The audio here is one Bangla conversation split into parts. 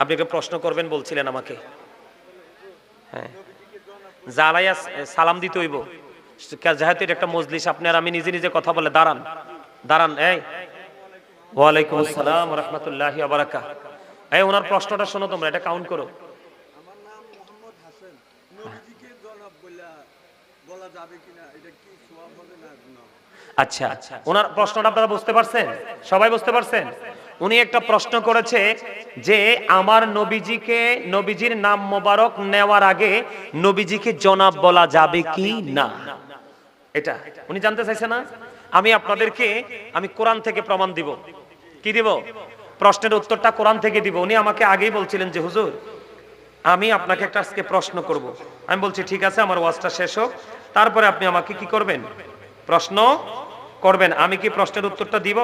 আপনি একটা প্রশ্ন করবেন, বলছিলেন আমাকে। হ্যাঁ। জ্বালাইয়া সালাম দিতে হইব, যেহেতু এটা একটা মজলিস, আপনি আর আমি নিজে নিজে কথা বলে, দাঁড়ান দাঁড়ান, এই। ওয়ালাইকুম আসসালাম রহমতুল্লাহ আবারাকা এই, ওনার প্রশ্নটা শোনো তোমরা, এটা কাউন্ট করো। গুনাহ আচ্ছা ওনার প্রশ্নটা আপনারা বুঝতে পারছেন? সবাই বুঝতে পারছেন? উনি একটা প্রশ্ন করেছে যে আমার নবীজিকে, নবীজির নাম মোবারক নেওয়ার আগে নবীজিকে জনাব বলা যাবে কি না? এটা, উনি জানতে চাইছে না? আমি আপনাদেরকে, আমি কোরআন থেকে প্রমাণ দিব। কি দিব? প্রশ্নের উত্তরটা কোরআন থেকে দিব। উনি আমাকে আগেই বলছিলেন যে, হুজুর, আমি আপনাকে একটা আজকে প্রশ্ন করব। আমি বলছি, ঠিক আছে, আমার ওয়াজটা শেষ হোক। তারপরে আপনি আমাকে কি করবেন? প্রশ্ন করবেন। আমি কি প্রশ্নের উত্তরটা দিব?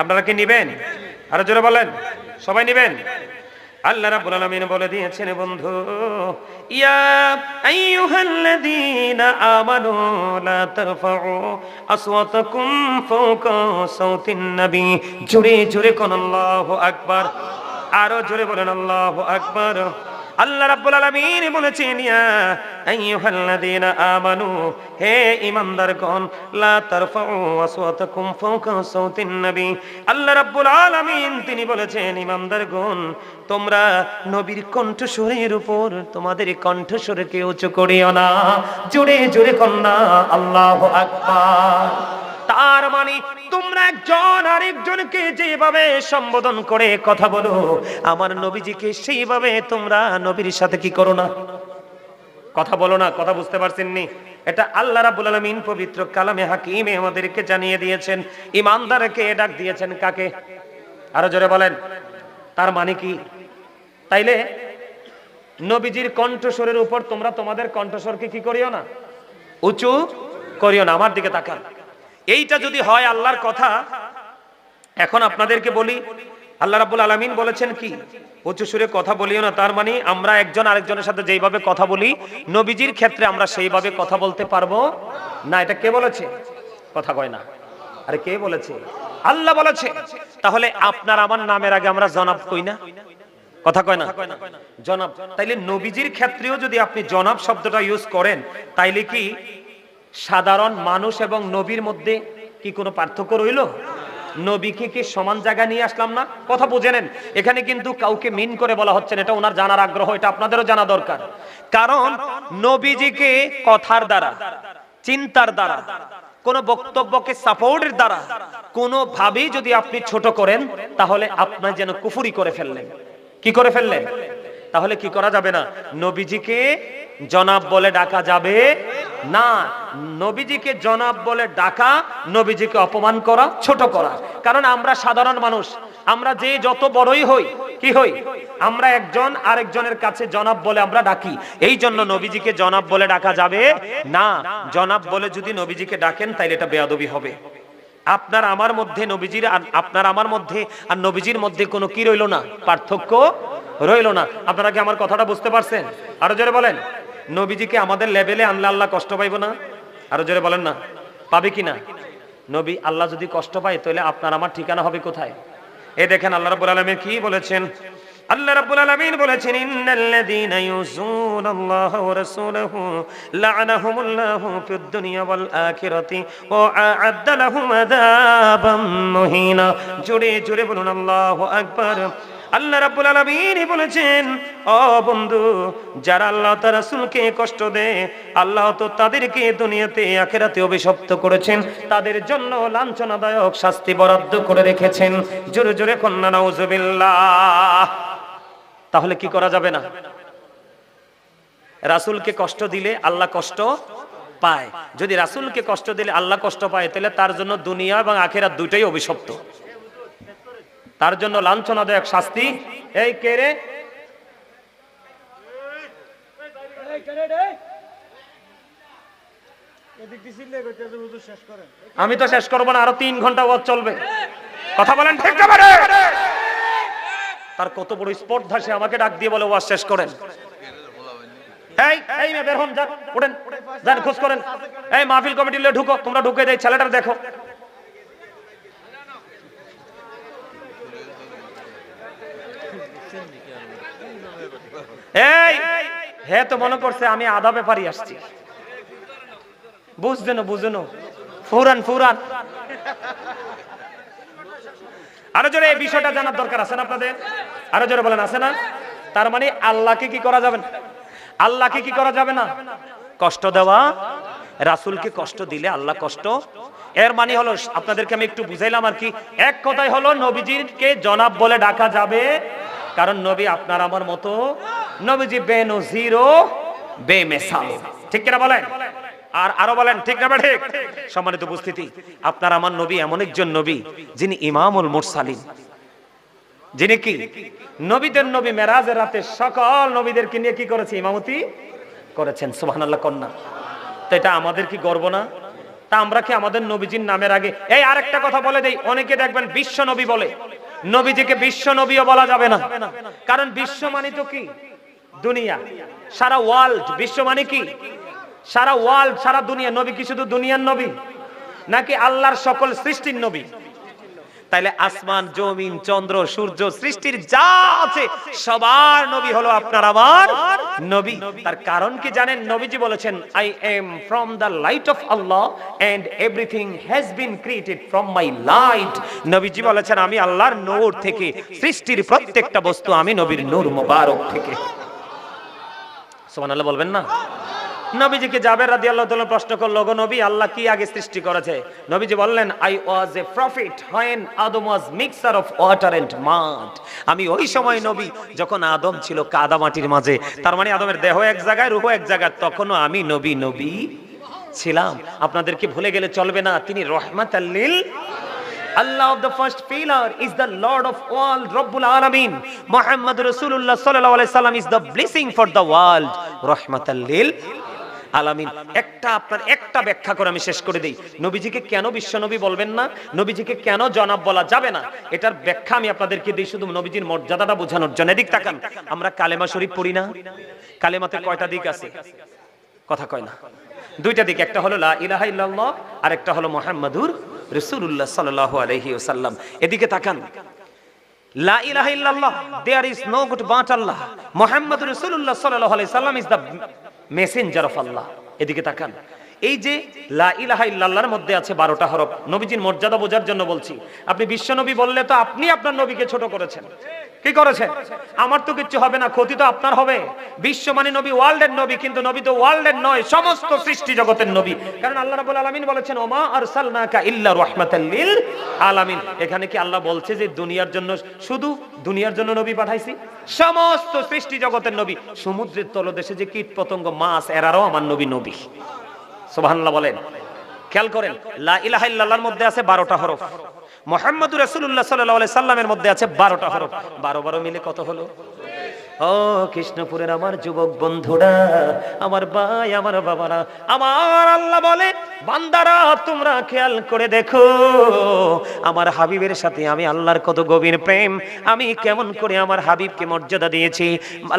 আপনারা কি নিবেন? আরও জোরে বলেন। সবাই নিবেন? আল্লাহ রাব্বুল আলামিন বলে দিয়েছেন, বন্ধু, ইয়া আইয়ুহাল্লাযীনা আমানু লা তারফাউ আসওয়াতাকুম ফাওকা সাওতিন নবী। জোরে জোরে কোন আল্লাহু আকবার। আরও জোরে বলেন, আল্লাহু আকবার। আল্লাহ রাব্বুল আলামিন বলেছেন, ইয়া আইয়ুহাল্লাযীনা আমানু, হে ঈমানদারগণ, লা তারফাউ আসওয়াতাকুম ফাওকা সাওতিন নবী। আল্লাহ রাব্বুল আলামিন তিনি বলেছেন, ঈমানদারগণ, তোমরা নবীর কণ্ঠস্বরের উপর, তোমাদের কণ্ঠস্বরকে উঁচু করিও না, জোরে জোরে কন্যা, আল্লাহু আকবার। তার মানে তোমরা একজন আরেকজনকে যেভাবে সম্বোধন করে কথা বলো, আমার নবীজিকে সেইভাবে তোমরা নবীর সাথে কি করো না? কথা বলো না, কথা বুঝতে পারছেন নি? এটা আল্লাহ রাব্বুল আলামিন পবিত্র কালামে হাকিমে আমাদেরকে জানিয়ে দিয়েছেন। ইমানদারকে ডাক দিয়েছেন কাকে? আরও জোরে বলেন। তার মানে কি? তাইলে নবীজির কণ্ঠস্বরের উপর তোমরা তোমাদের কণ্ঠস্বরকে কি করিও না? উঁচু করিও না, আমার দিকে তাকান। এইটা যদি হয় আল্লাহর কথা, এখন আপনাদেরকে বলি, আল্লাহ রাব্বুল আলামিন বলেছেন কি? উচ্চ সুরে কথা বলিও না, তার মানে আমরা একজন আরেকজনের সাথে যেইভাবে কথা বলি, নবীজির ক্ষেত্রে আমরা সেইভাবে কথা বলতে পারব না। এটা কে বলেছে? কথা কয় না। আরে কে বলেছে? আল্লাহ বলেছে। তাহলে আপনার আমার নামের আগে আমরা জনাব কই না? কথা কয় না? জনাব। তাইলে নবীজির ক্ষেত্রেও যদি আপনি জনাব শব্দটা ইউজ করেন, তাইলে কি সাধারণ মানুষ এবং নবীর মধ্যে কি কোনো পার্থক্য রইল? নবীকে কি সমান জায়গা নিয়ে আসলাম না? কথা বুঝে নেন। এখানে কিন্তু কাউকে মিন করে বলা হচ্ছে এটা ওনার জানার আগ্রহ, এটা আপনাদেরও জানা দরকার। কারণ নবীজিকে কথার দ্বারা, চিন্তার দ্বারা, কোন বক্তব্যকে সাপোর্টের দ্বারা কোনো ভাবেই যদি আপনি ছোট করেন, তাহলে আপনার যেন কুফুরি করে ফেললেন। কি করে ফেললেন? তাহলে কি করা যাবে না? নবীজিকে জনাব বলে ডাকা যাবে না। নবীজিকে জনাব বলে ডাকা, নবীজিকে অপমান করা, ছোট করা। কারণ আমরা সাধারণ মানুষ, আমরা যে যত বড়ই হই, কি হই? আমরা একজন আরেকজনের কাছে জনাব বলে আমরা ডাকি। এই জন্য নবীজিকে জনাব বলে ডাকা যাবে না। জনাব বলে যদি নবীজিকে ডাকেন, তাইলে এটা বেয়াদবি হবে। আপনার আমার মধ্যে নবীজির আপনার আমার মধ্যে আর নবীজির মধ্যে কোনো কি রইল না? পার্থক্য রইল না। আপনারা কি আমার কথাটা বুঝতে পারছেন? আরও জোরে বলেন। নবীজিকে আমাদের লেভেলে আনলে আল্লাহ কষ্ট পাইব না? আরও জোরে বলেন না। পাবে কি না? নবী আল্লাহ যদি কষ্ট পায়, তাহলে আপনার আমার ঠিকানা হবে কোথায়? এ দেখেন আল্লাহ রাব্বুল আলামিন কি বলেছেন? আল্লাহ রাব্বুল আলামিন বলেছেন, ইন্নাল্লাযীনা ইউযুনাল্লাহা ওয়া রাসূলাহু লা'নাহুমুল্লাহু ফিদ দুনিয়া ওয়াল আখিরাতি ওয়া আ'আদ্দা লাহুম আযাবাম মুহিনা। জোরে জোরে বলুন, আল্লাহু আকবার। আল্লাহ রাব্বুল আলামিন বলেছেন, ও বন্ধু, যারা আল্লাহ তার রাসূলকে কষ্ট দেয়, আল্লাহ তো তাদেরকে দুনিয়াতে আখিরাতে অভিশপ্ত করেছেন। তাদের জন্য লাঞ্ছনাদায়ক শাস্তি বরাদ্দ করে রেখেছেন। জোরে জোরে কন্যা, নাউজুবিল্লাহ। তাহলে কি করা যাবে না? রাসূলকে কষ্ট দিলে আল্লাহ কষ্ট পায়। যদি রাসূলকে কষ্ট দিলে আল্লাহ কষ্ট পায়, তাহলে তার জন্য দুনিয়া এবং আখিরাত দুইটাই অভিশপ্ত। তার জন্য লাঞ্ছনাদায়ক শাস্তি। এই কে রে? আমি তো শেষ করব না আরও তিন ঘণ্টা ওয়াজ চলবে। কথা বলেন ঠিক তার কত বড় স্পর্ধা সে আমাকে ডাক দিয়ে বলে ওয়াজ শেষ করেন। এই এই বের হন যান উঠেন যান খোঁজ করেন। এই মাহফিল কমিটি ঢুকো তোমরা ঢুকে দেয় ছেলেটা দেখো। এই, হে তো মনে করছে আমি আধা ব্যাপারই আসছি। বুঝছেন বুঝুন ফুরান ফুরান। আরও জোরে এই বিষয়টা জানার দরকার আছে না আপনাদের? আরও জোরে বলেন, আছে না? তার মানে আল্লাহকে কি করা যাবে না? আল্লাহকে কি করা যাবে না? কষ্ট দেওয়া। রাসূলকে কষ্ট দিলে আল্লাহ কষ্ট। এর মানে হলো, আপনাদেরকে আমি একটু বুঝাইলাম আর কি। এক কথাই হলো, নবীজিকে জনাব বলে ডাকা যাবে। কারণ নবী আপনার আমার মতো নবীজি বেনজিরো বেমেসাল ঠিক কিনা বলেন? আর আরও বলেন, ঠিক না ঠিক? সম্মানিত উপস্থিতি, আপনার আমার নবী এমন একজন নবী যিনি ইমামুল মুরসালিন। যিনি কি? নবীদের নবী মেরাজের রাতে সকল নবীদেরকে নিয়ে কি করেছে? ইমামতি করেছেন, সুবহানাল্লাহ, কন্যা। তো এটা আমাদের কি গর্ব না? তা আমরা কি আমাদের নবীজির নামের আগে এই আরেকটা কথা বলে দেই, অনেকে দেখবেন বিশ্ব নবী বলে। নবীজিকে বিশ্ব নবীও বলা যাবে না। কারণ বিশ্ব মানে তো কি? দুনিয়া। সারা ওয়ার্ল্ড বিশ্ব মানে কি? সারা ওয়ার্ল্ড সারা দুনিয়া। নবী কি শুধু দুনিয়ার নবী? নাকি আল্লাহর সকল সৃষ্টির নবী? তাইলে আসমান, জমিন, চন্দ্র, সূর্য, সৃষ্টির যা আছে, সবার নবী হলো আপনার আমার নবী। তার কারণ কি জানেন? নবীজি বলেছেন I am from the light of Allah and everything has been created from my light নবীজি বলেছেন, আমি আল্লাহর নূর থেকে সৃষ্টির প্রত্যেকটা বস্তু আমি নবীর নূর মোবারক থেকে সুবহানাল্লাহ বলবেন না? নবীজিকে জাবের রাদিয়াল্লাহু তাআলা প্রশ্ন করল গো নবী, আল্লাহ কি আগে সৃষ্টি করেছে? নবীজি বললেন I was a prophet when Adam was mixture of water and mud আমি ওই সময় নবী, যখন আদম ছিল কাদা মাটির মাঝে, তার মানে আদমের দেহ এক জায়গায়, রূহ এক জায়গায়, তখনও আমি নবী নবী ছিলাম। আপনাদেরকে ভুলে গেলে চলবে না? তিনি রহমাতাল্লিল Allah of the first pillar is the Lord of all, Rabbul Alameen. Muhammad Rasulullah sallallahu alaihi wasallam is the blessing for the world. Rahmatan lil আলামিন একটা আপনার একটা ব্যাখ্যা করে আমি শেষ করে দেই। নবীজিকে কেন বিশ্বনবী বলবেন না? নবীজিকে কেন জনাব বলা যাবে না? এটার ব্যাখ্যা আমি আপনাদেরকে দিই শুধু নবীজির মর্যাদাটা বোঝানোর জন্য। এদিক তাকান। আমরা কালেমা শরীফ পড়ি না। কালেমাতে কয়টা দিক আছে? কথা কয় না। দুইটা দিক। একটা হলো লা ইলাহা ইল্লাল্লাহ আর একটা হলো মুহাম্মাদুর রাসূলুল্লাহ সাল আলহি ওসাল্লাম এদিকে তাকান। লা ইলাহা ইল্লাল্লাহ there is no god but Allah মুহাম্মাদুর রাসূলুল্লাহ সাল্লাল্লাহু আলাইহি সাল্লাম দ্য মেসেঞ্জার এদিকে তাকান। এই যে লা মধ্যে আছে 12টা হরফ মর্যাদা বোঝার জন্য বলছি। আপনি বিশ্ব নবী বললে তো আপনি আপনার নবীকে ছোট করেছেন। কি করেছেন আমার তো কিচ্ছু হবে না, ক্ষতি তো আপনার হবে। বিশ্ব মানে নবী ওয়ার্ল্ডের নবী, কিন্তু নবী তো ওয়ার্ল্ডের নয়, সমস্ত সৃষ্টি জগতের নবী। কারণ আল্লাহ রাব্বুল আলামিন বলেছেন, ওমা আরসালনাকা ইল্লা রাহমাতাল লিল আলামিন। এখানে কি আল্লাহ বলছে যে, দুনিয়ার জন্য শুধু দুনিয়ার জন্য নবী পাঠাইছি? সমস্ত সৃষ্টি জগতের নবী। সমুদ্রের তলদেশে যে কীট পতঙ্গ, মাছ, এরারও আমার নবী নবী। সুবহানাল্লাহ বলেন। খেয়াল করেন, লা ইলাহা ইল্লাল্লাহর মধ্যে আছে 12টা হরফ। মুহাম্মাদুর রসুল্লাহ সাল্লাহ সাল্লামের মধ্যে আছে 12টা হরফ। 12 12 মিলে কত হলো? ও কৃষ্ণপুরের আমার যুবক বন্ধুরা, আমার ভাই, আমার বাবারা, আমার আল্লাহ বলে, বান্দারা, তোমরা খেয়াল করে দেখো, আমার হাবিবের সাথে আমি আল্লাহর কত গভীর প্রেম, আমি কেমন করে আমার হাবিবকে মর্যাদা দিয়েছি।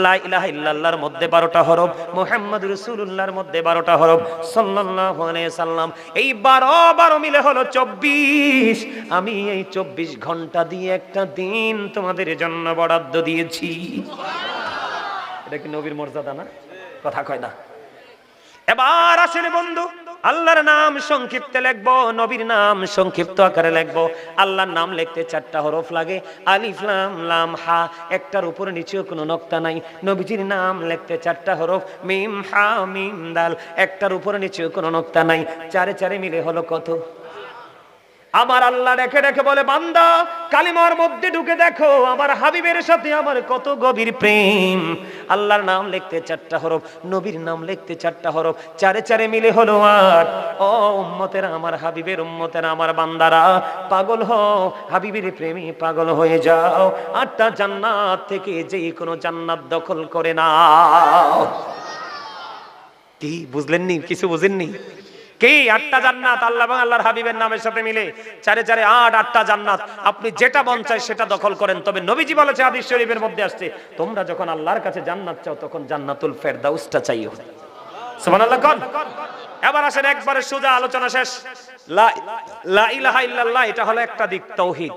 লা মধ্যে 12টা হরফ, মোহাম্মদ রাসূলুল্লাহর মধ্যে 12টা হরফ, সাল্লাল্লাহু সাল্লাম। এই 12 12 মিলে হলো 24 আমি এই 24 ঘণ্টা দিয়ে একটা দিন তোমাদের জন্য বরাদ্দ দিয়েছি। এটা কি নবীর মর্যাদা না? কথা কয় না। এবার আসেন বন্ধু, আল্লাহর নাম সংক্ষিপ্তে লিখব, নবীর নাম সংক্ষিপ্ত আকারে লিখব। আল্লাহর নাম লিখতে চারটা হরফ লাগে, আলিফ, লাম লাম, হা, একটার উপরে নিচেও কোনো নক্তা নাই। নবীজির নাম লিখতে চারটা হরফ, মিম, হা, মিম, দাল, একটার উপরে নিচেও কোনো নক্তা নাই। চারে চারে মিলে হলো কত? আমার আল্লাহ রেখে রেখে বলে, বান্দা, কালিমার মধ্যে ঢুকে দেখো, আমার হাবিবের সাথে আমার কত গভীর প্রেম। আল্লাহর নাম লিখতে চারটা হরফ, নবীর নাম লিখতে চারটা হরফ, চারে চারে মিলে হলো আট। ও উম্মতেরা, আমার হাবিবের উম্মতেরা, আমার বান্দারা, পাগল হও, হাবিবের প্রেমী পাগল হয়ে যাও। আটটা জান্নাত থেকে যে কোনো জান্নাত দখল করে নাও। কি বুঝলেন নি কিছু বুঝেননি? কি আটটা জান্নাত? আল্লাহ এবং আল্লাহর হাবিবের নামের সাথে মিলে চারে চারে আট, আটটা জান্নাত। আপনি যেটা মন চায় সেটা দখল করেন। তবে নবীজি বলেছে, হাদিস শরীফের মধ্যে আসছে, তোমরা যখন আল্লাহর কাছে জান্নাত চাও, তখন জান্নাতুল ফেরদাউসটা চাইও সুবহানাল্লাহ, কোন। এবার আসেন, একবারে সোজা আলোচনা শেষ। লা লা ইলাহা ইল্লাল্লাহ, এটা হলো একটা দিক তাওহীদ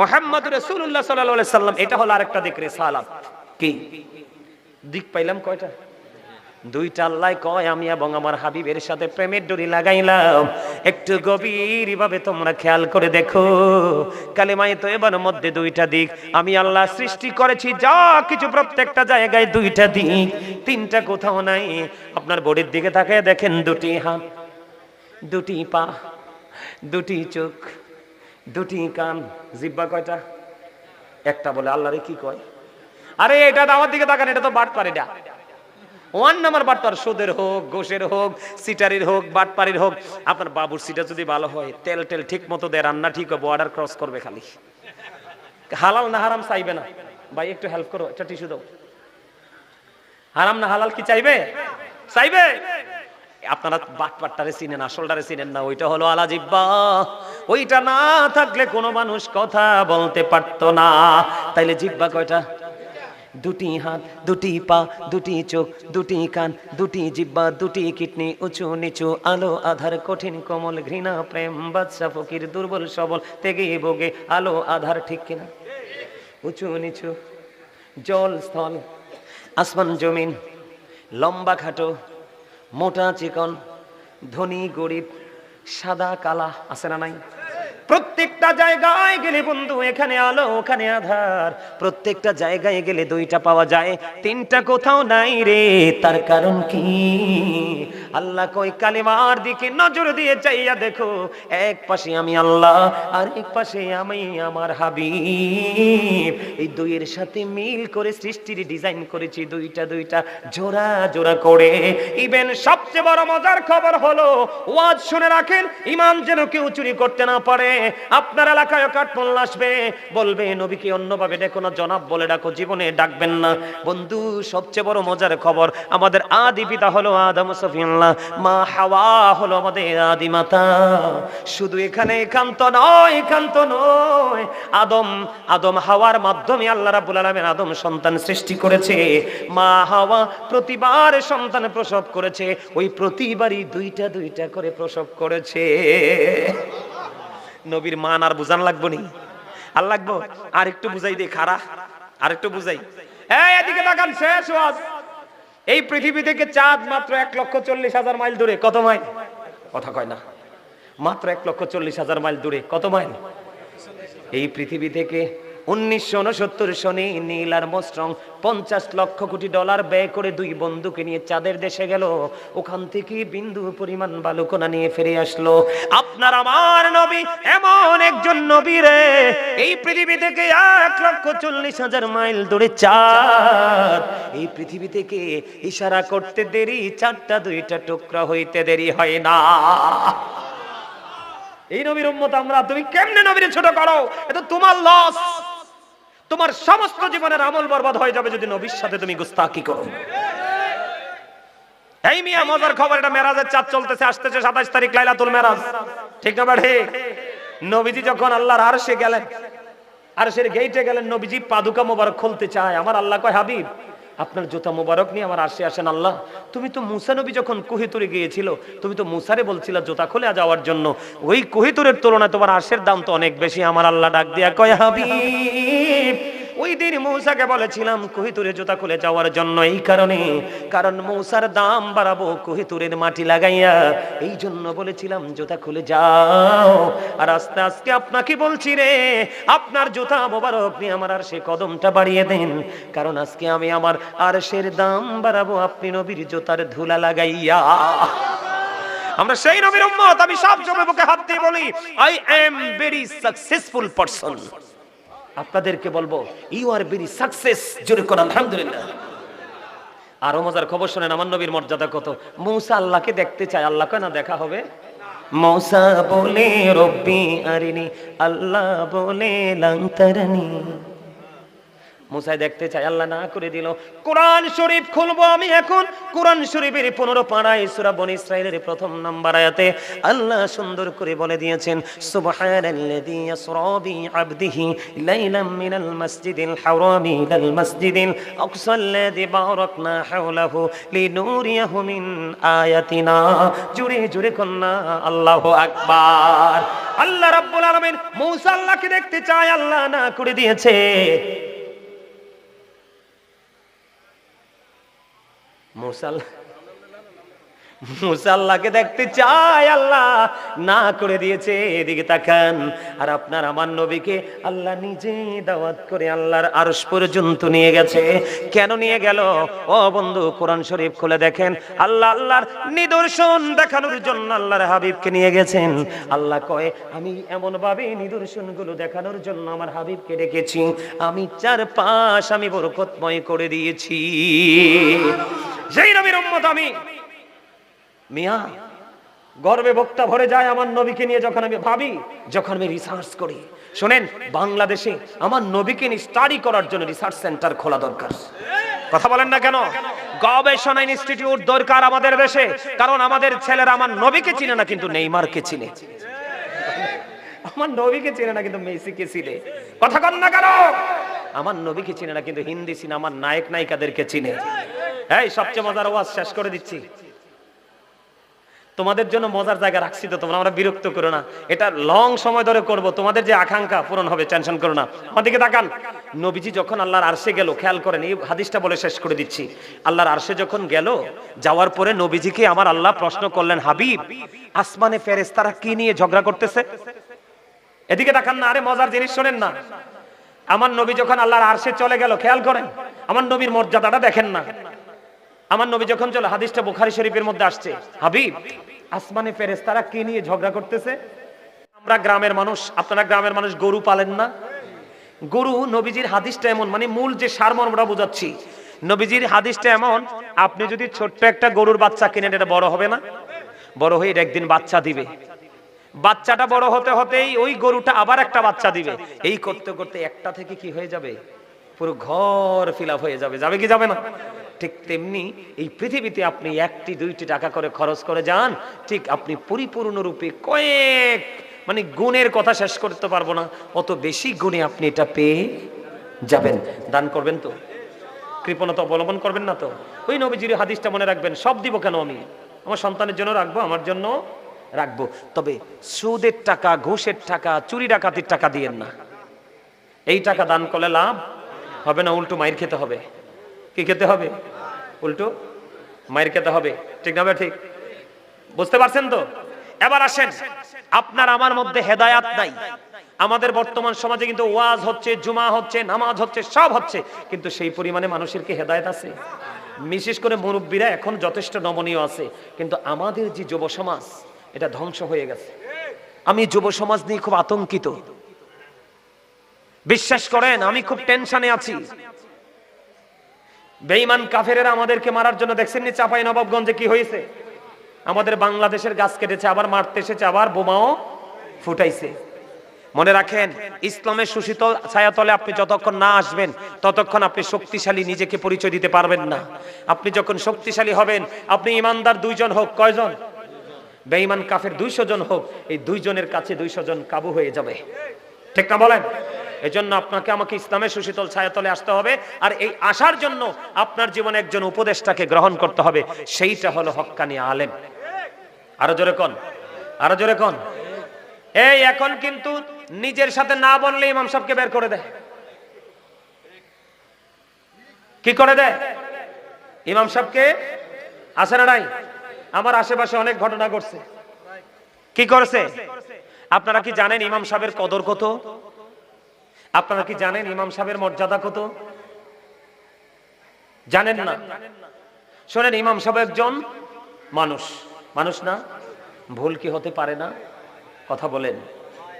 মোহাম্মদ রসুল্লাহ সাল্লাহ সাল্লাম, এটা হলো আরেকটা দিক, রেসালাত। কি? দিক পাইলাম কয়টা? দুইটা আল্লাহ কয়, আমি এবং আমার হাবিবের সাথে প্রেমের ডরি লাগাইলাম। একটু গভীর ভাবে তোমরা খেয়াল করে দেখো। কালেমাই তো এবার মধ্যে দুইটা দিক। আমি আল্লাহ সৃষ্টি করেছি যা কিছু প্রত্যেকটা জায়গায় দুইটা দিক। তিনটা কোথাও নাই। আপনার বডির দিকে তাকায় দেখেন দুটি হাত, দুটি পা, দুটি চোখ, দুটি কান। জিব্বা কয়টা? একটা বলে আল্লাহরে কি কয়? আরে, এটা তো আমার দিকে তাকান, এটা তো বাট পারে না। ওয়ান নাম্বার বাটপার সুদের হোক, গোশের হোক, সিটারির হোক, বাটপারির হোক, আপনার বাবুর সিটা যদি ভালো হয়, তেল টেল ঠিক মতো দেয়, রান্না ঠিক হবে বর্ডার ক্রস করবে খালি। হালাল না হারাম চাইবে না। ভাই, একটু হেল্প করো, একটা টিস্যু দাও। হারাম না হালাল কি চাইবে? চাইবে? আপনারা বাটপাটটারে চিনেন, আসলটারে চিনেন না, ওইটা হলো আলা জিব্বা। ওইটা না থাকলে কোনো মানুষ কথা বলতে পারতো না। তাইলে জিব্বা কয়টা? দুটি হাত, দুটি পা, দুটি চোখ, দুটি কান, দুটি জিব্বা, দুটি কিডনি, উঁচু নিচু আলো, আধার, কঠিন কোমল ঘৃণা, প্রেম, বাদশা, ফকির, দুর্বল সবল, তেগে বগে আলো, আধার, ঠিক কিনা? উঁচু নিচু, জল, স্থল, আসমান, জমিন, লম্বা খাটো, মোটা চিকন, ধনী গরিব, সাদা কালা, আছে না নাই? প্রত্যেকটা জায়গায় গেলে বন্ধু, এখানে আলো, ওখানে আধার। প্রত্যেকটা জায়গায় গেলে দুইটা পাওয়া যায়, তিনটা কোথাও নাই রে, তার কারণ কি? আল্লাহ কই কালিমার দিকে নজর দিয়ে চাইয়া দেখো, এক পাশে আমি আল্লাহ আর এক পাশে আমি আমার হাবিব। এই দুইয়ের সাথে মিল করে সৃষ্টির ডিজাইন করেছি দুইটা দুইটা, জোড়া জোড়া করে। ইভেন সবচেয়ে বড় মজার খবর হলো, ওয়াজ শুনে রাখেন ইমান যেন কেউ চুরি করতে না পারে। আপনার এলাকায় কাঠমোল্লা আসবে, বলবে, নবীকে অন্যভাবে ডেকো না, জনাব বলে ডাকো, জীবনে ডাকবেন না। বন্ধু, সবচেয়ে বড় মজার খবর, আমাদের আদি পিতা হলো আদম সফিউল্লাহ। মা হাওয়া হলো আমাদের আদি মাতা। শুধু এখানে একান্ত নয় একান্ত নয়। আদম আদম হাওয়ার মাধ্যমে আল্লাহ রাব্বুল আলামিন আদম সন্তান সৃষ্টি করেছে। মা হাওয়া প্রতিবার সন্তান প্রসব করেছে। ওই প্রতিবারই দুইটা দুইটা করে প্রসব করেছে। নবীর মান আর বুঝান লাগবো নি? আর লাগবো? আর একটু বুঝাই দে খারা। আর একটু বুঝাই। এই, এদিকে তাকান, শেষ ওয়াজ। এই পৃথিবী থেকে চাঁদ মাত্র এক লক্ষ চল্লিশ হাজার মাইল দূরে। কত মাইল? কথা কয় না। মাত্র এক লক্ষ চল্লিশ হাজার মাইল দূরে। কত মাইল? এই পৃথিবী থেকে উনিশশো উনসত্তর সনে নীল আর মোস্ট্রং পঞ্চাশ লক্ষ কোটি ডলার ব্যয় করে দুই বন্ধুকে নিয়ে চাঁদের দেশে গেল। ওখান থেকে বিন্দু পরিমাণ বালুকোনা নিয়ে ফিরে আসলো। আপনার আমার নবী এমন একজন নবী রে। এই পৃথিবী থেকে এক লক্ষ চল্লিশ হাজার মাইল দূরে চাঁদ। এই পৃথিবী থেকে ইশারা করতে দেরি, চারটা দুইটা টুকরা হইতে দেরি হয় না। এই নবীর উম্মত, আমরা তুমি কেমনে নবীর ছোট করো? এটা তোমার লস তোমার সমস্ত জীবনের আমল বরবাদ হয়ে যাবে যদি নবীর সাথে তুমি গুস্তাকি করো। এই মিয়া, মজার খবর, এটা মেরাজের চাঁদ চলতেছে, আসতেছে সাতাইশ তারিখ লাইলাতুল মেরাজ। ঠিক না বাড়ি? নবীজি যখন আল্লাহর আরশে গেলেন, আরশের গেইটে গেলেন, নবীজি পাদুকা মোবারক খুলতে চায়। আমার আল্লাহ কয়, হাবিব আপনার জুতা মোবারক নিয়ে আমার আসে আসেন আল্লাহ। তুমি তো মুসা নবী যখন কুহিতুরে গিয়েছিল, তুমি তো মুসারে বলছিল জুতা খুলে যাওয়ার জন্য। ওই কুহিতুরের তুলনায় তোমার আশের দাম তো অনেক বেশি। আমার আল্লাহ ডাক দিয়া কয়, হাবিব ওই দিন মৌসাকে বলেছিলাম কুহিতুরে জুতা খুলে যাওয়ার জন্য এই কারণে। কারণ মৌসার দাম বাড়াবো কুহিতুরের মাটি লাগাইয়া। এই জন্য বলেছিলাম, জুতা খুলে যাও। আর আস্তে আস্তে আপনাকে বলছি রে, আপনার জুতা মোবারক আপনি আমার আর সে কদমটা বাড়িয়ে দেন। কারণ আজকে আমি আমার আর সের দাম বাড়াবো আপনি নবীর জুতার ধুলা লাগাইয়া। আমরা সেই নবীর উম্মত, আমি সব জমে বুকে হাত দিয়ে বলি I am very successful person আপনাদেরকে বলব ইউ আর ভেরি সাকসেস জোরে কোন আলহামদুলিল্লাহ। আরও মজার খবর শোনেন, আমার নবীর মর্যাদা কত? মৌসা আল্লাহকে দেখতে চায়, আল্লাহ না, দেখা হবে। মৌসা বলে, রব্বি আরিনি। আল্লাহ বলে লাংতারানি মুসাই দেখতে চাই আল্লাহ না করে দিল। কোরআন শরীফ খুলবো আমি এখন। কোরআন শরীফের পনেরো পাড়ায় সুরা বন ইসরায়েলের প্রথম নাম্বার আয়াতে আল্লাহ সুন্দর করে বলে দিয়েছেন, সুবহানাল্লাযী ইয়াসরা আবদিহি লাইলাম মিনাল মাসজিদিল হারামি ইলাল বারাকনা হাওলাহু লিনুরিয়াহু মিন আয়াতিনা। জুড়ে জুড়ে কন্যা, আল্লাহু আকবার। আল্লাহ রাব্বুল আলামিন মূসা আল্লাহকে দেখতে চায়, আল্লাহ না করে দিয়েছে। মুসাল মুসাল্লাহকে দেখতে চায় আল্লাহ, না করে দিয়েছে, এদিকে তাকান। আর আপনার আমার নবীকে আল্লাহ নিজে দাওয়াত করে আল্লাহর আরশ পর্যন্ত নিয়ে গেছে। কেন নিয়ে গেল? ও বন্ধু, কোরআন শরীফ খুলে দেখেন। আল্লাহ, আল্লাহর নিদর্শন দেখানোর জন্য আল্লাহর হাবিবকে নিয়ে গেছেন। আল্লাহ কয়, আমি এমন ভাবে নিদর্শনগুলো দেখানোর জন্য আমার হাবিবকে ডেকেছি। আমি চার পাশ আমি বরকতময় করে দিয়েছি। সেই নবীর আমি মিয়া, গর্বে বক্তা ভরে যায় আমার নবীকে নিয়ে যখন আমি ভাবি, যখন আমি রিসার্চ করি। শোনেন, বাংলাদেশে আমার নবীকে নিয়ে স্টাডি করার জন্য রিসার্চ সেন্টার খোলা দরকার। কথা বলেন না কেন? গবেষণা ইনস্টিটিউট দরকার আমাদের দেশে, কারণ আমাদের ছেলেরা আমার নবীকে চিনে না, কিন্তু নেইমারকে চিনে। আমার নবীকে চিনে না, কিন্তু মেসিকে চিনে। কথা কন না কেন? আমার নবীকে চিনে না, কিন্তু হিন্দি সিনেমার নায়ক নায়িকাদেরকে চিনে। এই, সবচেয়ে মজার ওয়াজ শেষ করে দিচ্ছি। তোমাদের জন্য মজার জায়গা রাখছি তো, তোমরা আমরা বিরক্ত করো না। এটা লং সময় ধরে করব, তোমাদের যে আকাঙ্ক্ষা পূরণ হবে টেনশন করো না। আমাদেরকে তাকান। নবীজি যখন আল্লাহর আরশে গেল, খেয়াল করেন, এই হাদিসটা বলে শেষ করে দিচ্ছি। আল্লাহর আরশে যখন গেল, যাওয়ার পরে নবীজিকে আমার আল্লাহ প্রশ্ন করলেন, হাবিব, আসমানে ফেরেশতারা কি নিয়ে ঝগড়া করতেছে? এদিকে তাকান না, আরে মজার জিনিস শোনেন না। আমার নবী যখন আল্লাহর আরশে চলে গেল, খেয়াল করেন, আমার নবীর মর্যাদাটা দেখেন না। আমার নবী যখন চলে, হাদিসটা বোখারি শরীফের মধ্যে আসছে। হাবিব, আসমানে ফেরেস তারা কে নিয়ে ঝগড়া করতেছে? আমরা গ্রামের মানুষ, আপনারা গ্রামের মানুষ গরু পালেন না? গরু নবীজির হাদিসটা এমন মানে মূল যে সারমর্মটা বোঝাচ্ছি, নবীজির হাদিসটা এমন, আপনি যদি ছোট্ট একটা গরুর বাচ্চা কিনেন, এটা বড় হবে না? বড় হয়ে এটা একদিন বাচ্চা দিবে। বাচ্চাটা বড় হতে হতেই ওই গরুটা আবার একটা বাচ্চা দিবে। এই করতে করতে একটা থেকে কি হয়ে যাবে? পুরো ঘর ফিল হয়ে যাবে। যাবে কি যাবে না? ঠিক তেমনি এই পৃথিবীতে আপনি একটি, দুইটি টাকা করে খরচ করে যান, ঠিক আপনি পরিপূর্ণরূপে কয়েক মানে গুণের কথা শেষ করতে পারব না, অত বেশি গুণে আপনি এটা পেয়ে যাবেন। দান করবেন তো? কৃপণতা অবলম্বন করবেন না তো? ওই নবীজির হাদিসটা মনে রাখবেন, সব দিব কেন আমি? আমার সন্তানের জন্য রাখব, আমার জন্য রাখব। তবে সুদের টাকা, ঘুষের টাকা, চুরি ডাকাতির টাকা দিয়েন না। এই টাকা দান করলে লাভ হবে না, উল্টো মাইর খেতে হবে। কি খেতে হবে? উল্টো মাইর খেতে হবে। ঠিক না ঠিক? বুঝতে পারছেন তো? এবার আসেন। আপনার আমার মধ্যে হেদায়াত নাই। আমাদের বর্তমান সমাজে কিন্তু ওয়াজ হচ্ছে, জুমা হচ্ছে, নামাজ হচ্ছে, সব হচ্ছে। কিন্তু সেই পরিমাণে মানুষের কি হেদায়েত আছে? বিশেষ করে মুরব্বীরা এখন যথেষ্ট নমনীয় আছে। কিন্তু আমাদের যে যুব সমাজ, এটা ধ্বংস হয়ে গেছে। আমি যুব সমাজ নিয়ে খুব আতঙ্কিত। বিশ্বাস করেন, আমি খুব টেনশনে আছি। বেঈমান কাফেরেরা আমাদেরকে মারার জন্য, দেখছেন নি চাপাই নবাবগঞ্জে কি হয়েছে? আমাদের বাংলাদেশের গাছ কেটেছে, আবার মারতে এসেছে, আবার বোমাও ফুটাইছে। মনে রাখেন, ইসলামের সুশীতল ছায়াতলে আপনি যতক্ষণ না আসবেন, ততক্ষণ আপনি শক্তিশালী নিজেকে পরিচয় দিতে পারবেন না। আপনি যখন শক্তিশালী হবেন, আপনি ইমানদার দুইজন হোক, কয়জন? বেঈমান কাফের দুইশো জন হোক, এই দুইজনের কাছে দুইশো জন কাবু হয়ে যাবে। ঠিক না বলেন? এজন্য আপনাকে আমাকে ইসলামের সুশীতল ছায়াতলে আসতে হবে। আর এই আসার জন্য আপনার জীবনে একজন উপদেষ্টাকে গ্রহণ করতে হবে। সেইটা হলো হক্কানি আলেম। আরও জোরে কন? আরও জোরে কন? এই, এখন কিন্তু নিজের সাথে না বললে ইমাম সাহেবকে বের করে দেয়। কি করে দেয়? ইমাম সাহেবকে? আসে না নাই? আমার আশেপাশে অনেক ঘটনা ঘটছে। কি করেছে? আপনারা কি জানেন ইমাম সাহেবের কদর কত? আপনারা কি জানেন ইমাম সাহেবের মর্যাদা কত? জানেন না। শোনেন ইমাম সাহেব একজন মানুষ। মানুষ না? ভুল কি হতে পারে না? কথা বলেন।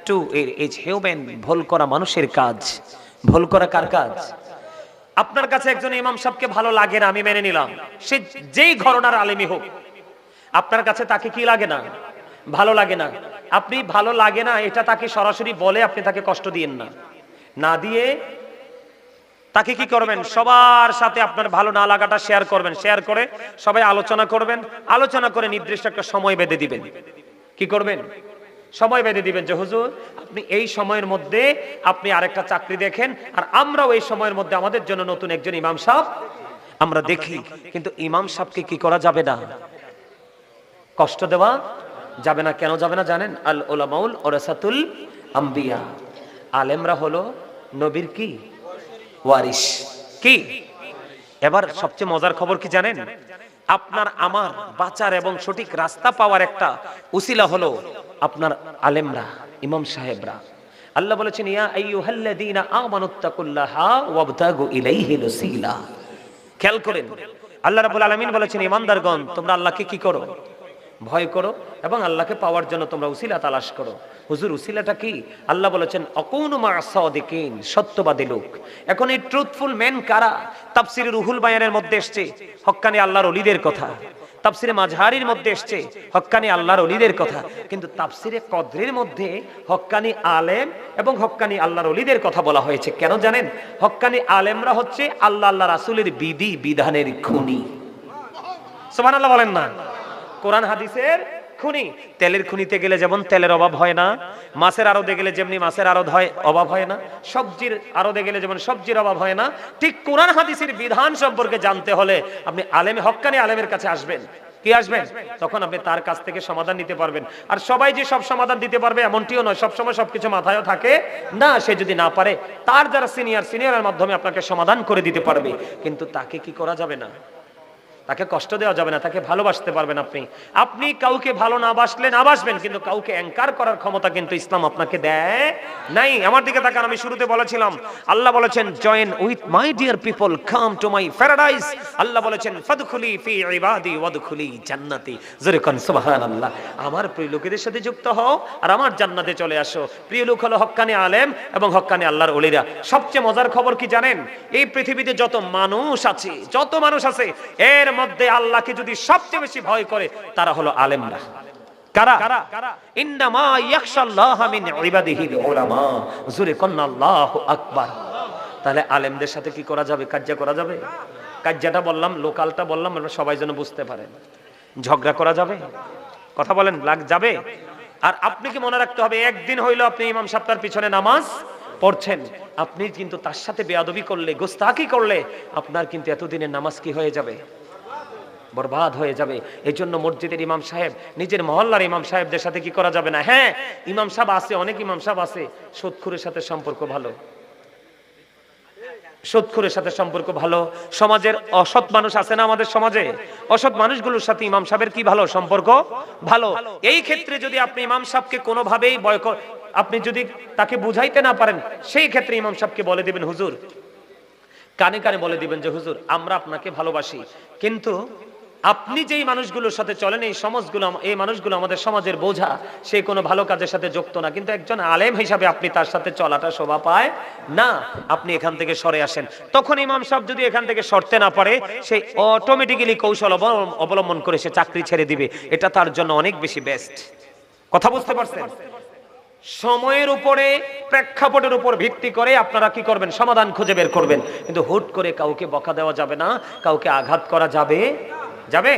টু ইজ হিউম্যান ভুল করা মানুষের কাজ। ভুল করা কার কাজ? আপনার কাছে একজন ইমাম সাহেবকে ভালো লাগে না আমি মেনে নিলাম। সে যেই ঘরনার আলেমি হোক আপনার কাছে তাকে কি লাগে না? ভালো লাগে না। আপনি ভালো লাগে না এটা তাকে সরাসরি বলে আপনি তাকে কষ্ট দিয়েন না। না দিয়ে তাকে কি করবেন? সবার সাথে আপনার ভালো না লাগাটা শেয়ার করবেন। শেয়ার করে সবাই আলোচনা করবেন। আলোচনা করে নির্দিষ্ট একটা সময় বেঁধে দিবেন। কি করবেন? সময় বেঁধে দিবেন যে হুজুর আপনি এই সময়ের মধ্যে আপনি আরেকটা চাকরি দেখেন আর আমরাও এই সময়ের মধ্যে আমাদের জন্য নতুন একজন ইমাম সাহেব আমরা দেখি। কিন্তু ইমাম সাহেবকে কি করা যাবে না? কষ্ট দেওয়া যাবে না। কেন যাবে না জানেন? আল ওলামাউল ওরাসাতুল আম্বিয়া। আলেমরা হলো নবীর কি? ওয়ারিস কি? এবার সবচেয়ে মজার খবর কি জানেন? আপনার আমার বাঁচার এবং সঠিক রাস্তা পাওয়ার একটা উসিলা হলো আপনার আলেমরা, ইমাম সাহেবরা। আল্লাহ বলেছেন, ইয়া আইয়ুহাল্লাযীনা আমানুত্তাকুল্লাহা ওয়াবতাগু ইলাইহিল ওসিলা খেয়াল করেন। আল্লাহ রাব্বুল আলামিন বলেছেন, ইমানদারগণ, তোমরা আল্লাহকে কি করো? ভয় করো এবং আল্লাহকে পাওয়ার জন্য তোমরা উসিলা তালাশ করো। হুজুর, উসিলাটা কি? আল্লাহ বলেছেন, অকৌন মা সাদিকিন সত্যবাদী লোক। এখন এই ট্রুথফুল ম্যান কারা? তাফসিরের রুহুল বায়ানের মধ্যে এসছে, হক্কানি আল্লাহর অলিদের কথা। তাফসিরে মাঝহারির মধ্যে এসছে, হক্কানি আল্লাহর অলিদের কথা। কিন্তু তাফসিরে কদ্রের মধ্যে হক্কানি আলেম এবং হক্কানি আল্লাহর অলিদের কথা বলা হয়েছে। কেন জানেন? হক্কানি আলেমরা হচ্ছে আল্লাহ আল্লাহ রাসুলের বিধি, বিধানের খুনি। সোমান আল্লাহ বলেন না। কোরআন হাদিসের খুনি। তেলের খুনিতে গেলে যেমন তেলের অভাব হয় না, মাছের আড়তে গেলে যেমনি মাছের আড়ত হয়, অভাব হয় না। সবজির আড়তে গেলে যেমন সবজির অভাব হয় না, ঠিক কোরআন হাদিসের বিধান সম্পর্কে জানতে হলে আপনি আলেম হক্কানি আলেমের কাছে আসবেন। কি আসবেন? তখন আপনি তার কাছ থেকে সমাধান নিতে পারবেন। আর সবাই যে সব সমাধান দিতে পারবে এমনটিও নয় সবসময় সবকিছু মাথায়ও থাকে। না, সে যদি না পারে, তার যারা সিনিয়র সিনিয়রের মাধ্যমে আপনাকে সমাধান করে দিতে পারবে। কিন্তু তাকে কি করা যাবে না? তাকে কষ্ট দেওয়া যাবে না, তাকে ভালোবাসতে পারবেন আপনি। আপনি কাউকে ভালো না বাসলে না বাসবেন, কিন্তু কাউকে অ্যাঙ্কার করার ক্ষমতা কিন্তু ইসলাম আপনাকে দেয় নাই। আমার দিকে তাকান, আমি শুরুতে বলেছিলাম, আল্লাহ বলেছেন join with my dear people come to my paradise Allah বলেছেন, ফাদখুলি ফি ইবাদি ওয়াদখুলি জান্নাতি। জোরে কোন, সুবহানাল্লাহ। আমার প্রিয় লোকেদের সাথে যুক্ত হও আর আমার জান্নাতে চলে আসো। প্রিয় লোক হলো হক্কানি আলেম এবং হক্কানি আল্লাহর ওলিরা। সবচেয়ে মজার খবর কি জানেন? এই পৃথিবীতে যত মানুষ আছে, যত মানুষ আছে, এর মধ্যে আল্লাহকে যদি সবচেয়ে বেশি ভয় করে, তারা হলো আলেমরা। তাহলে আলেমদের সাথে কি করা যাবে? করা যাবে? বললাম, লোকালটা বললাম সবাই যেন বুঝতে পারেন ঝগড়া করা যাবে? কথা বলেন, লাগ যাবে? আর আপনি কি মনে রাখতে হবে, একদিন হইল আপনি ইমাম সাহেবটার পিছনে নামাজ পড়ছেন। আপনি কিন্তু তার সাথে বেয়াদবি করলে গোস্তাকি করলে, আপনার কিন্তু এতদিনের নামাজ কি হয়ে যাবে? বরবাদ হয়ে যাবে। এই জন্য মসজিদের ইমাম সাহেব, নিজের মহল্লার ইমাম সাহেবদের সাথে কি করা যাবে না? হ্যাঁ ইমাম সাহেব আছে, অনেক ইমাম সাহেব আছে। সুৎখুরের সাথে সম্পর্ক ভালো। সুৎখুরের সাথে সম্পর্ক ভালো। সমাজের অসৎ মানুষ আছে না আমাদের সমাজে? অসৎ মানুষগুলোর সাথে ইমাম সাহেবের কি ভালো সম্পর্ক? ভালো। এই ক্ষেত্রে যদি আপনি ইমাম সাহেবকে কোনোভাবেই বয় কর- আপনি যদি তাকে বুঝাইতে না পারেন, সেই ক্ষেত্রে ইমাম সাহেবকে বলে দিবেন, হুজুর। কানে কানে বলে দিবেন যে, হুজুর, আমরা আপনাকে ভালোবাসি। কিন্তু আপনি যেই মানুষগুলোর সাথে চলেন, এই সমাজগুলো এই মানুষগুলো আমাদের সমাজের বোঝা, সে কোনো ভালো কাজের সাথে যুক্ত না। কিন্তু একজন আলেম হিসাবে আপনি তার সাথে চলাটা শোভা পায় না। আপনি এখান থেকে সরে আসেন। তখন ইমাম সাহেব যদি এখান থেকে সরতে না পারে, সে অটোমেটিক্যালি কৌশল অবলম্বন- করে সে চাকরি ছেড়ে দিবে। এটা তার জন্য অনেক বেশি বেস্ট কথা বুঝতে পারছেন? সময়ের উপরে, প্রেক্ষাপটের উপর ভিত্তি করে আপনারা কি করবেন? সমাধান খুঁজে বের করবেন। কিন্তু হুট করে কাউকে বকা দেওয়া যাবে না, কাউকে আঘাত করা যাবে যাবে?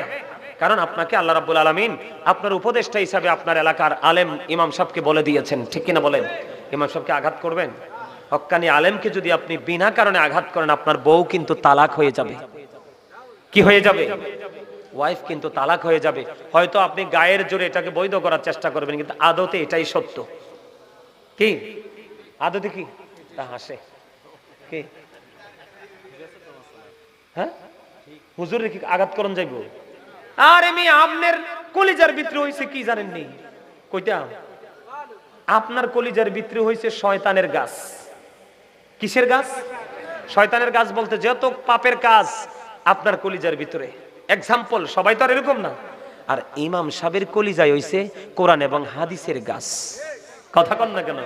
কারণ আপনাকে আল্লাহ রাব্বুল আলামিন আপনার উপদেষ্টা হিসাবে আপনার এলাকার আলেম ইমাম সাহেবকে বলে দিয়েছেন। ঠিক কিনা বলেন? ইমাম সাহেবকে আঘাত করবেন? হক্কানি আলেমকে যদি আপনি বিনা কারণে আঘাত করেন, আপনার বউ কিন্তু তালাক হয়ে যাবে। কি হয়ে যাবে? ওয়াইফ কিন্তু তালাক হয়ে যাবে। হয়তো আপনি গায়ের জোরে এটাকে বৈধ করার চেষ্টা করবেন, কিন্তু আদতে এটাই সত্য। কি? আদতে কি? তা হাসে। কি? হ্যাঁ? হুজুর কি আঘাত করন যাইব? আর আমি আপনার কলিজার ভিতরে হইছে কি জানেন নি কইটা আপনার কলিজার ভিতরে হইছে শয়তানের গাছ। কিসের গাছ? শয়তানের গাছ বলতে যত পাপের কাজ আপনার কলিজার ভিতরে। এক্সাম্পল সবাই তো আর এরকম না। আর ইমাম সাহেবের কলিজায় হইছে কোরআন এবং হাদিসের গাছ। কথা কন না কেন?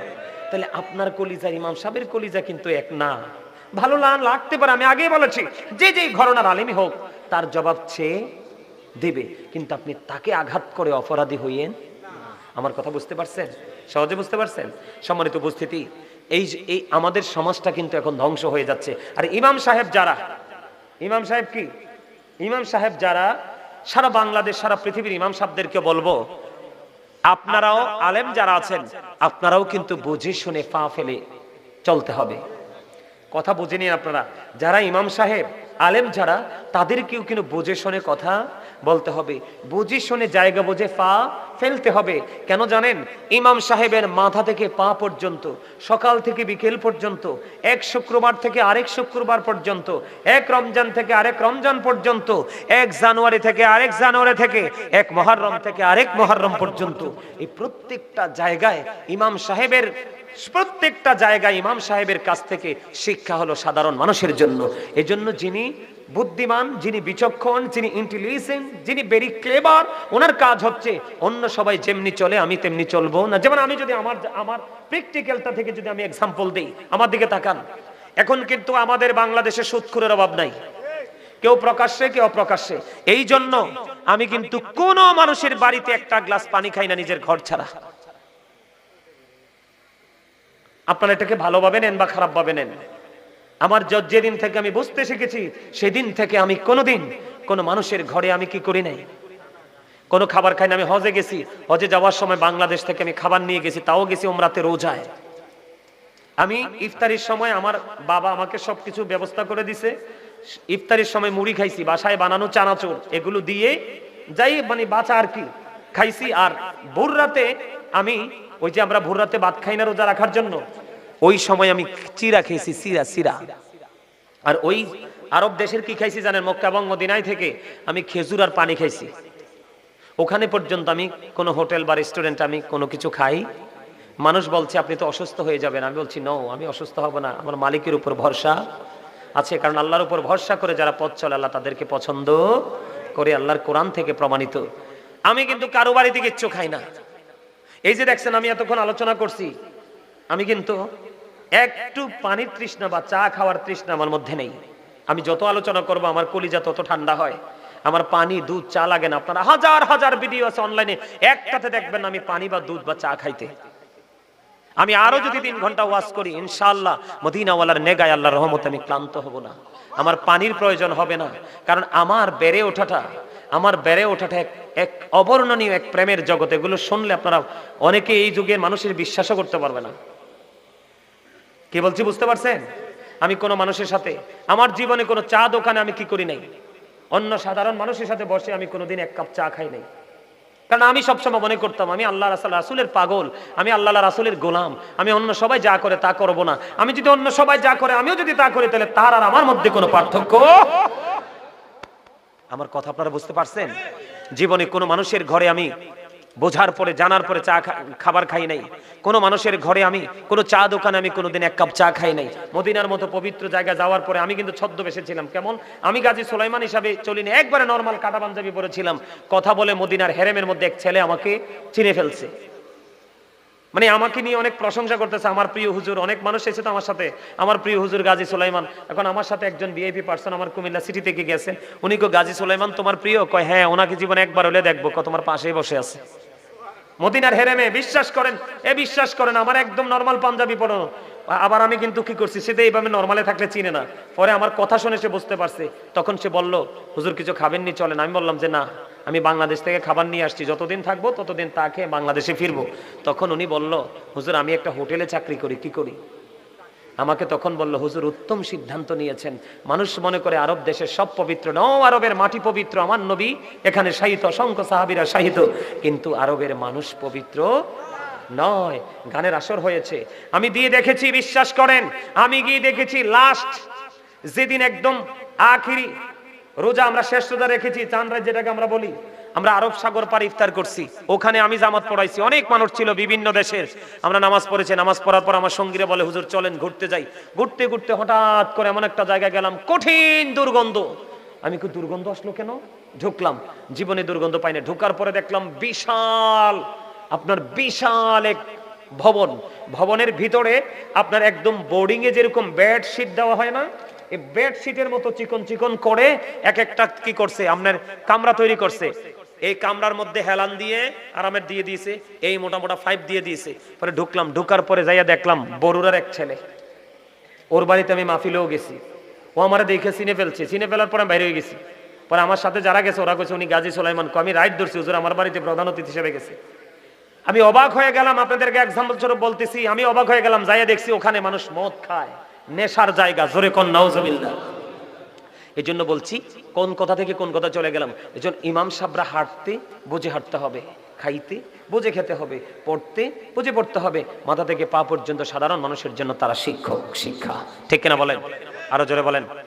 তাহলে আপনার কলিজা ইমাম সাহেবের কলিজা কিন্তু এক না। ভালো না লাগতে পারে, আমি আগেই বলেছি, যে যেই ঘরনার আলেমই হোক, তার জবাব চেয়ে দেবে। কিন্তু আপনি তাকে আঘাত করে অপরাধী হইয়েন? আমার কথা বুঝতে পারছেন? সহজে বুঝতে পারছেন? সম্মানিত উপস্থিতি, এই যে- এই আমাদের সমাজটা কিন্তু এখন ধ্বংস হয়ে যাচ্ছে। আর ইমাম সাহেব যারা, ইমাম সাহেব কি? ইমাম সাহেব যারা, সারা বাংলাদেশ, সারা পৃথিবীর ইমাম সাহেবদেরকে বলব, আপনারাও আলেম যারা আছেন, আপনারাও কিন্তু বুঝে শুনে পা ফেলে চলতে হবে। কথা বুঝে নিন আপনারা। যারা ইমাম সাহেব আলেম যারা তাদেরকেও কিন্তু বোঝে শোনে কথা বলতে হবে। বুঝে শুনে জায়গা বুঝে, পা ফেলতে হবে। কেন জানেন? ইমাম সাহেবের মাথা থেকে পা পর্যন্ত, সকাল থেকে বিকেল পর্যন্ত, এক শুক্রবার থেকে আরেক শুক্রবার পর্যন্ত, এক রমজান থেকে আরেক রমজান পর্যন্ত, এক জানুয়ারি থেকে আরেক জানুয়ারি থেকে, এক মহারম থেকে আরেক মহারম পর্যন্ত। এই প্রত্যেকটা জায়গায় ইমাম সাহেবের, প্রত্যেকটা জায়গায় ইমাম সাহেবের কাছ থেকে শিক্ষা হলো সাধারণ মানুষের জন্য। এজন্য যিনি বুদ্ধিমান, যিনি বিচক্ষণ, যিনি ইন্টেলিজেন্ট যিনি ভেরি ক্লেবার ওনার কাজ হচ্ছে অন্য সবাই যেমনি চলে, আমি তেমনি চলবো না। যেমন আমি যদি আমার আমার প্র্যাকটিক্যালটা থেকে যদি আমি এক্সাম্পল দিই, আমার দিকে তাকান। এখন কিন্তু আমাদের বাংলাদেশে সুৎখুরের অভাব নাই। কেউ প্রকাশ্যে, কেউ অপ্রকাশ্যে। এই জন্য আমি কিন্তু কোনো মানুষের বাড়িতে একটা গ্লাস পানি খাই না নিজের ঘর ছাড়া। আপনারা এটাকে ভালোভাবে নেন বা খারাপভাবে নেন। আমার যেদিন থেকে আমি বুঝতে শিখেছি, সেদিন থেকে আমি কোনোদিন কোনো মানুষের ঘরে আমি কি করি নাই। কোনো খাবার খাই না, আমি হজে গেছি। হজে যাওয়ার সময় বাংলাদেশ থেকে আমি খাবার নিয়ে গেছি, তাও গেছি ওমরাতে রোজায়। আমি ইফতারির সময় আমার বাবা আমাকে সবকিছু ব্যবস্থা করে দিছে। ইফতারির সময় মুড়ি খাইছি, বাসায় বানানো চানাচুর, এগুলো দিয়ে যাই মানে বাঁচা আর কি, খাইছি। আর ভোর রাতে আমি, ওই যে আমরা ভোর রাতে ভাত খাই না রোজা রাখার জন্য ওই সময় আমি চিরা খেয়েছি সিরা সিরা আর ওই আরব দেশের কি খাইছি জানেন? মক্কা এবং মদিনায় থেকে আমি খেজুর আর পানি খাইছি। ওখানে পর্যন্ত আমি কোনো হোটেল বা রেস্টুরেন্ট আমি কোনো কিছু খাই। মানুষ বলছে, আপনি তো অসুস্থ হয়ে যাবেন। আমি বলছি নো আমি অসুস্থ হব না। আমার মালিকের উপর ভরসা আছে, কারণ আল্লাহর উপর ভরসা করে যারা পথ চলে, আল্লাহ তাদেরকে পছন্দ করে আল্লাহর কোরআন থেকে প্রমাণিত। আমি কিন্তু কারও বাড়িতে কিচ্ছু খাই না। এই যে দেখছেন, আমি এতক্ষণ আলোচনা করছি। আমি কিন্তু একটু পানির তৃষ্ণা বা চা খাওয়ার তৃষ্ণা আমার মধ্যে নেই। আমি যত আলোচনা করব, আমার কলিজা তত ঠান্ডা হয়। আমার পানি, দুধ, চা লাগে না। আপনারা হাজার হাজার ভিডিও আছে অনলাইনে। একটাতে দেখবেন আমি পানি বা দুধ বা চা খাইতে। আমি আরও যদি তিন ঘণ্টা ওয়াজ করি, ইনশাআল্লাহ মদিনাওয়ালার নেগায় আল্লাহ রহমত আমি ক্লান্ত হব না। আমার পানির প্রয়োজন হবে না। কারণ আমার বেড়ে ওঠাটা, আমার বেড়ে ওঠাটা এক এক অবর্ণনীয় এক প্রেমের জগৎ। এগুলো শুনলে আপনারা অনেকে এই যুগের মানুষের বিশ্বাসও করতে পারবে না। কি বলছি, বুঝতে পারছেন? আমি কোনো মানুষের সাথে, আমার জীবনে কোনো চা দোকানে আমি কি করি নাই? অন্য সাধারণ মানুষের সাথে বসে আমি কোনোদিন এক কাপ চা খাই নাই। কারণ আমি সবসময় মনে করতাম, আমি আল্লাহ রাসুল, রাসুলের পাগল, আমি আল্লাহ রাসুলের গোলাম, আমি অন্য সবাই যা করে তা করব না। আমি যদি অন্য সবাই যা করে, আমিও যদি তা করি, তাহলে তার আর আমার মধ্যে কোনো পার্থক্য? আমার কথা আপনারা বুঝতে পারছেন? জীবনে কোনো মানুষের ঘরে আমি বোঝার পরে, জানার পরে চা খাবার খাই নাই। কোনো মানুষের ঘরে আমি, কোনো চা দোকানে আমি কোনোদিন এক কাপ চা খাই নাই। মদিনার মতো পবিত্র জায়গায় যাওয়ার পরে আমি কিন্তু ছদ্মবেসেছিলাম কেমন? আমি গাজী সোলাইমান হিসাবে চলিনি একবারে নর্মাল কাটা পাঞ্জাবি পরেছিলাম। কথা বলে মদিনার হেরেমের মধ্যে এক ছেলে আমাকে চিনে ফেলছে। মানে আমাকে নিয়ে অনেক প্রশংসা করতেছে। আমার প্রিয় হুজুর, অনেক মানুষ এসে তো আমার সাথে। আমার প্রিয় হুজুর গাজী সুলাইমান। এখন আমার সাথে একজন ভিআইপি পার্সন আমার কুমিল্লা সিটি থেকে গেছেন উনি কো, গাজী সুলাইমান, তোমার প্রিয়? কয় হ্যাঁ ওনাকে জীবনে একবার হলে দেখব। তোমার পাশেই বসে আছে। মদিনার হেরেমে বিশ্বাস করেন, এ বিশ্বাস করেন, আমার একদম নর্মাল পাঞ্জাবি পরানো আবার আমি কিন্তু কি করছি সে তো এইভাবে নর্মালে থাকলে চিনে না। পরে আমার কথা শুনে সে বুঝতে পারছে। তখন সে বলল, হুজুর, কিছু খাবেননি, চলেন। আমি বললাম যে, না, আমি বাংলাদেশ থেকে খাবার নিয়ে আসছি, যতদিন থাকব ততদিন তাকে বাংলাদেশে ফিরবো। তখন উনি বলল, হুজুর, আমি একটা হোটেলে চাকরি করি, কি করি? আমাকে তখন বলল, হুজুর, উত্তম সিদ্ধান্ত নিয়েছেন। মানুষ মনে করে আরব দেশের সব পবিত্র। ন আরবের মাটি পবিত্র। আমার নবী এখানে সাহিত্য অসংখ্য সাহাবিরা সাহিত্য কিন্তু আরবের মানুষ পবিত্র নয়। গানের আসর হয়েছে। আমি দিয়ে দেখেছি, বিশ্বাস করেন, আমি গিয়ে দেখেছি লাস্ট যেদিন একদম আখিরি রোজা আমরা রোজা রেখেছি চান রাত যেটাকে আমরা বলি। আমরা আরব সাগর পার ইফতার করছি। ওখানে আমি জামাত পড়াইছি। অনেক মানুষ ছিল বিভিন্ন দেশের। আমরা নামাজ পড়েছি। নামাজ পড়ার পর আমার সঙ্গীরা বলে, হুজুর, চলেন, ঘুরতে যাই। ঘুরতে ঘুরতে হঠাৎ করে এমন একটা জায়গায় গেলাম, কঠিন দুর্গন্ধ। আমি কি দুর্গন্ধ আসলো কেন? ঢুকলাম। জীবনে দুর্গন্ধ পাইনি। ঢুকার পরে দেখলাম বিশাল, আপনার বিশাল এক ভবন। ভবনের ভিতরে আপনার একদম বোর্ডিং এ যেরকম বেড শিট দেওয়া হয় না, এই বেড শিটের মতো চিকন চিকন করে এক একটা কি করছে? আপনার কামরা তৈরি করছে। এই কামরার মধ্যে হেলান দিয়ে আরামের দিয়ে দিয়েছে, এই মোটা মোটা ফাইভ দিয়ে দিয়েছে। পরে ঢুকলাম, ঢুকার পরে যাইয়া দেখলাম বরুরার এক ছেলে। ওর বাড়িতে আমি মাহফিলেও গেছি। ও আমার দেখে চিনে ফেলছে। চিনে ফেলার পরে বাইরে হয়ে গেছি। পরে আমার সাথে যারা গেছে, ওরা কইছে, উনি গাজী সোলাইমান আমি রাইট ধরছি, হুজুর, আমার বাড়িতে প্রধান অতিথি হিসেবে গেছে। আমি অবাক হয়ে গেলাম, আপনাদেরকে এক্সাম্পল স্বরূপ বলতেছি। আমি অবাক হয়ে গেলাম, যাইয়া দেখছি ওখানে মানুষ মদ খায়, নেশার জায়গা, জোরে কন, নাউজুবিল্লাহ। এই জন্য বলছি, কোন কথা থেকে কোন কথা চলে গেলাম? এই জন্য ইমাম সাবরা হাঁটতে, বুঝে হাঁটতে হবে, খাইতে, বুঝে খেতে হবে, পড়তে, বুঝে পড়তে হবে। মাথা থেকে পা পর্যন্ত সাধারণ মানুষের জন্য তারা শিক্ষক, শিক্ষা। ঠিক কিনা বলেন? আরও জোরে বলেন।